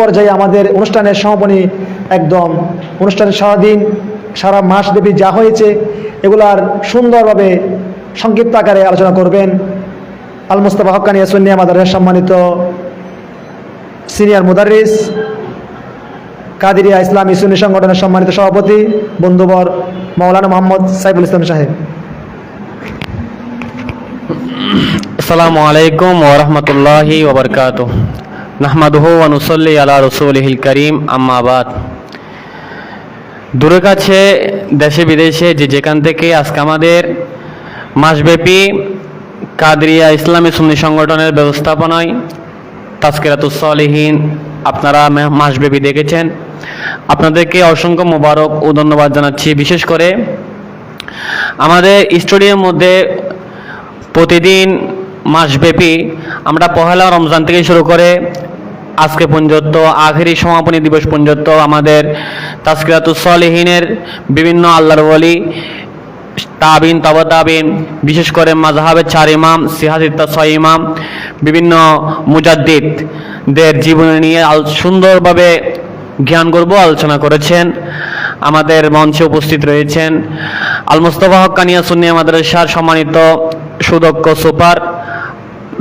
পর্যায়ে আমাদের অনুষ্ঠানের সমাপনী একদম। অনুষ্ঠানের সারাদিন, সারা মাস ব্যাপী যা হয়েছে, এগুলার সুন্দরভাবে সংক্ষিপ্ত আকারে আলোচনা করবেন আল মুস্তফা হকানিয়া সুন্নিয়া মাদারের সম্মানিত সিনিয়র মুদারিস কাদিরিয়া ইসলাম সুন্নি সংগঠনের সম্মানিত সভাপতি, বন্ধুবর মৌলানা মোহাম্মদ সাইফুল ইসলাম সাহেব। আসসালামু আলাইকুম ওরহমতুল্লাহি ওবরকাত নাহমাদুহু ওয়ানুসল্লি আলা রসুলহিল করিম আম্মাবাদ দূরে কাছে, দেশে বিদেশে, যে যেখান থেকে আজকে আমাদের মাসব্যাপী কাদরিয়া ইসলামী সুন্নি সংগঠনের ব্যবস্থাপনায় তাস্কিরাতুসলিহীন আপনারা মাসব্যাপী দেখেছেন। আপনাদেরকে অসংখ্য মোবারক ও ধন্যবাদ জানাচ্ছি। বিশেষ করে আমাদের স্টুডিওর মধ্যে প্রতিদিন মাসব্যাপী আমরা পহেলা রমজান থেকে শুরু করে আজকে পর্যন্ত, আখেরি সমাপনী দিবস পর্যন্ত আমাদের তাস্কিরাতুস সলিহিনের বিভিন্ন আল্লাহর বলি তাবিন, তবা তাবিন, বিশেষ করে মাঝহাবের চার ইমাম সিহাদিত্তা ছয় ইমাম, বিভিন্ন মুজাদ্দিদদের জীবনী নিয়ে আল- সুন্দরভাবে জ্ঞান গর্ব আলোচনা করেছেন। আমাদের মঞ্চে উপস্থিত রয়েছেন আল মুস্তফা হক্কানিয়া সুন্নিয়া মাদ্রাসার সম্মানিত সুদক্ষ সুপার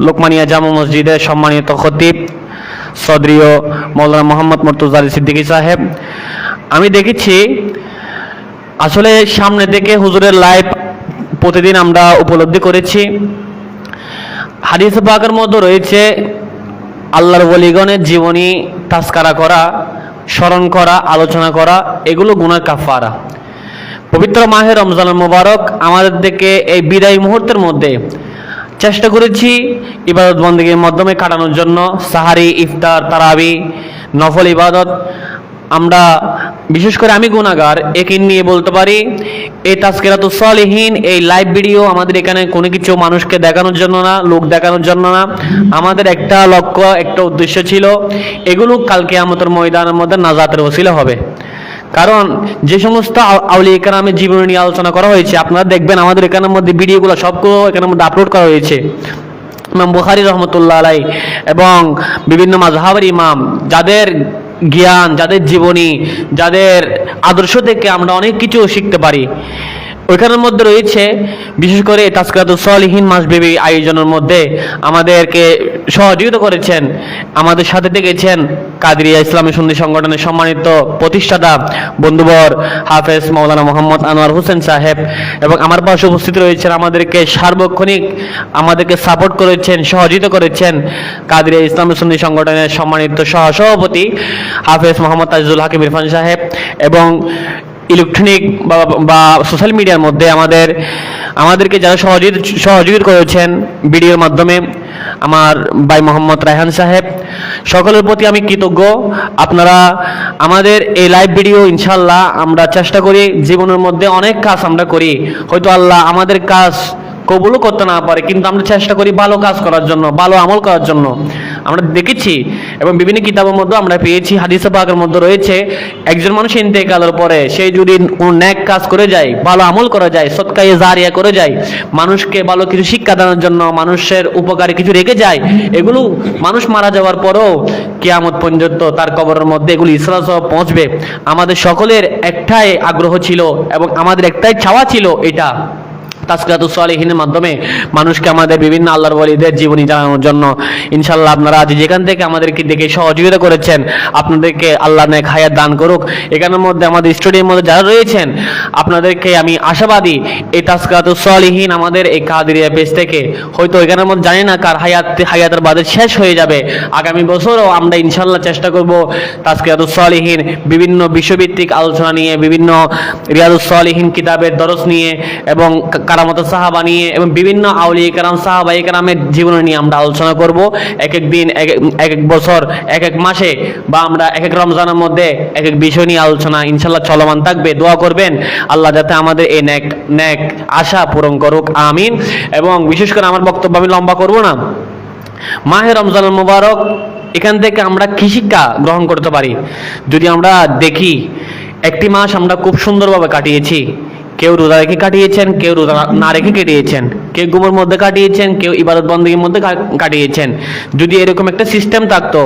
লোকমানিয়া জামা মসজিদের সম্মানিত খতিব, সদরীয় মৌলানা মোহাম্মদ মর্তুজারি সিদ্দিকী সাহেব। আমি দেখেছি, আসলে সামনে থেকে হুজুরের লাইভ প্রতিদিন আমরা উপলব্ধি করেছি। হাদিস পাকের মধ্যে রয়েছে, আল্লাহর ওলিগণের জীবনী তাস্কারা করা, স্মরণ করা, আলোচনা করা, এগুলো গুনার কাফারা। পবিত্র মাহে রমজান মোবারক আমাদের দিকে এই বিদায় মুহূর্তের মধ্যে চেষ্টা করেছি ইবাদত বন্দীগীর মাধ্যমে কাটানোর জন্য। সাহারি, ইফতার, তারাবি, নফল ইবাদত। আমরা, বিশেষ করে আমি গুণাগার একে নিয়ে বলতে পারি, এই তাস্কেরাত সলিহীন, এই লাইভ ভিডিও আমাদের এখানে কোনো কিছু মানুষকে দেখানোর জন্য না, লোক দেখানোর জন্য না। আমাদের একটা লক্ষ্য, একটা উদ্দেশ্য ছিল, এগুলো কালকে আমাদের ময়দানের মধ্যে নাজাতের ওসিলা হবে। কারণ যে সমস্ত আউলি একরামের কেরামের জীবনী নিয়ে আলোচনা করা হয়েছে, আপনারা দেখবেন আমাদের এখানের মধ্যে ভিডিওগুলো সবগুলো এখানের মধ্যে আপলোড করা হয়েছে। ইমাম বুখারি রহমতুল্লাহ আলাই এবং বিভিন্ন মাজহাবের ইমাম, যাদের জ্ঞান, যাদের জীবনী, যাদের আদর্শ থেকে আমরা অনেক কিছু শিখতে পারি। ওইখানের মধ্যে রয়েছে, বিশেষ করে তাস্কাতুল সলিহীন মাসব্যাপী আয়োজনের মধ্যে আমাদেরকে সহযোগিতা করেছেন, আমাদের সাথে থেকেছেন কাদরিয়া ইসলামী সন্ধি সংগঠনের সম্মানিত প্রতিষ্ঠাতা বন্ধুবর হাফেজ মৌলানা মোহাম্মদ আনোয়ার হোসেন সাহেব এবং আমার পাশে উপস্থিত রয়েছেন আমাদেরকে সার্বক্ষণিক আমাদেরকে সাপোর্ট করেছেন, সহযোগিতা করেছেন কাদরিয়া ইসলামী সন্ধি সংগঠনের সম্মানিত সহসভাপতি হাফেজ মোহাম্মদ তাজিজুল হাকিম ইরফান সাহেব এবং ইলেকট্রনিক বা সোশ্যাল মিডিয়ার মধ্যে আমাদের, আমাদেরকে যারা সহযোগিতা সহযোগিতা করেছেন ভিডিওর মাধ্যমে, আমার ভাই মোহাম্মদ রায়হান সাহেব, সকলের প্রতি আমি কৃতজ্ঞ। আপনারা আমাদের এই লাইভ ভিডিও ইনশাল্লাহ আমরা চেষ্টা করি জীবনের মধ্যে অনেক কাজ আমরা করি। হয়তো আল্লাহ আমাদের কাজ কবুলও করতে না পারে, কিন্তু আমরা চেষ্টা করি ভালো কাজ করার জন্য, ভালো আমল করার জন্য। আমরা দেখেছি এবং বিভিন্ন কিতাবের মধ্যে আমরা পেয়েছি হাদিসে পাকের মধ্যে রয়েছে, একজন মানুষ ইন্তেকালের পরে সে যদি কোনো ন্যাক কাজ করে যায়, ভালো আমল করা যায়, সৎকায়ে জারিয়া করে যায়, মানুষকে ভালো কিছু শিক্ষা দেওয়ার জন্য মানুষের উপকারে কিছু রেখে যায়, এগুলো মানুষ মারা যাওয়ার পরেও কিয়ামত পর্যন্ত তার কবরের মধ্যে এগুলো ইসলাম সহ পৌঁছবে। আমাদের সকলের একটাই আগ্রহ ছিল এবং আমাদের একটাই চাওয়া ছিল এটা। সলিহিনের মাধ্যমে মানুষকে আমাদের বিভিন্ন আল্লাহর ওয়ালিদের জীবনী জানানোর জন্য ইনশাল্লাহ আপনারা আজ যেখান থেকে আমাদেরকে দেখে সহযোগিতা করেছেন, আপনাদেরকে আল্লাহ নেক হায়াত দান করুক। এখানের মধ্যে আমাদের স্টুডিওর মধ্যে যারা রয়েছেন, আপনাদেরকে আমি আশাবাদী এই তাস্কাতুল সলিহীন আমাদের এই কাদিরিয়া পেজ থেকে হয়তো এখানের মধ্যে জানি না কার হায়াত, হায়াতের বাদে শেষ হয়ে যাবে। আগামী বছরও আমরা ইনশাল্লাহ চেষ্টা করব তাস্কিয়াতুস সলিহীন বিভিন্ন বিশ্বভিত্তিক আলোচনা নিয়ে, বিভিন্ন রিয়াদুস সলিহীন কিতাবের দরস নিয়ে এবং কা- কারামত সাহাবা নিয়ে এবং বিভিন্ন আউলি কারাম সাহাবা কারামের জীবন নিয়ে আমরা আলোচনা করব। এক এক দিন এক এক- বছর এক এক মাসে বা আমরা এক এক রমজানের মধ্যে এক এক বিষয় নিয়ে আলোচনা ইনশাল্লাহ চলমান থাকবে। দোয়া করবেন, আল্লাহ যাতে আমাদের এই ন্যাক ন্যাক আশা পূরণ করুক, আমিন। এবং বিশেষ করে আমার বক্তব্য আমি লম্বা করব না। মাহে রমজান মুবারক, এখান থেকে আমরা কি শিক্ষা গ্রহণ করতে পারি? যদি আমরা দেখি, একটি মাস আমরা খুব সুন্দরভাবে কাটিয়েছি। কেউ রোজা রেখে কাটিয়েছেন, কেউ রোজা না রেখে কেটিয়েছেন, কেউ ঘুমের মধ্যে কাটিয়েছেন, কেউ ইবাদত বন্দীর মধ্যে কাটিয়েছেন। যদি এরকম একটা সিস্টেম থাকতো,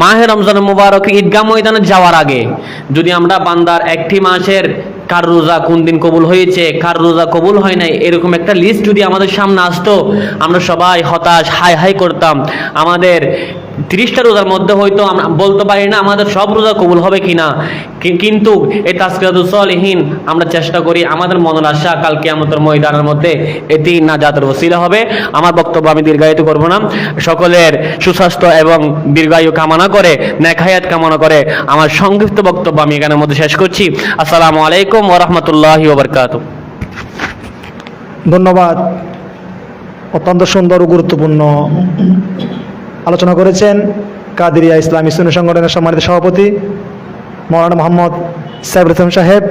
মাহে রমজান মুবারক ঈদগাহ ময়দানে যাওয়ার আগে, যদি আমরা বান্দার একটি মাসের কার রোজা কোন দিন কবুল হয়েছে, কার রোজা কবুল হয় নাই, এরকম একটা লিস্ট যদি আমাদের সামনে আসতো, আমরা সবাই হতাশ, হাই হাই করতাম। আমাদের তিরিশটা রোজার মধ্যে হয়তো আমরা বলতে পারি না আমাদের সব রোজা কবুল হবে কিনা। কি- কিন্তু এই তাস্কিরাতুসলিহীন আমরা চেষ্টা করি আমাদের মনের আশা কালকে আমাদের ময়দানের মধ্যে এটি না জাতের ওসিলা হবে। আমার বক্তব্য আমি দীর্ঘায়িত করব না। সকলের সুস্বাস্থ্য এবং দীর্ঘায়ু কামনা করে নেখায়াত কামনা করে আমার সংক্ষিপ্ত বক্তব্য আমি এখানের মধ্যে শেষ করছি। আসসালামু আলাইকুম ওরহমতুল্লাহি ওবরকাত ধন্যবাদ। অত্যন্ত সুন্দর ও গুরুত্বপূর্ণ আলোচনা করেছেন কাদিরিয়া ইসলামী সুন্নি সংগঠনের সম্মানিত সভাপতি মৌলানা মোহাম্মদ সাইফুল ইসলাম সাহেব।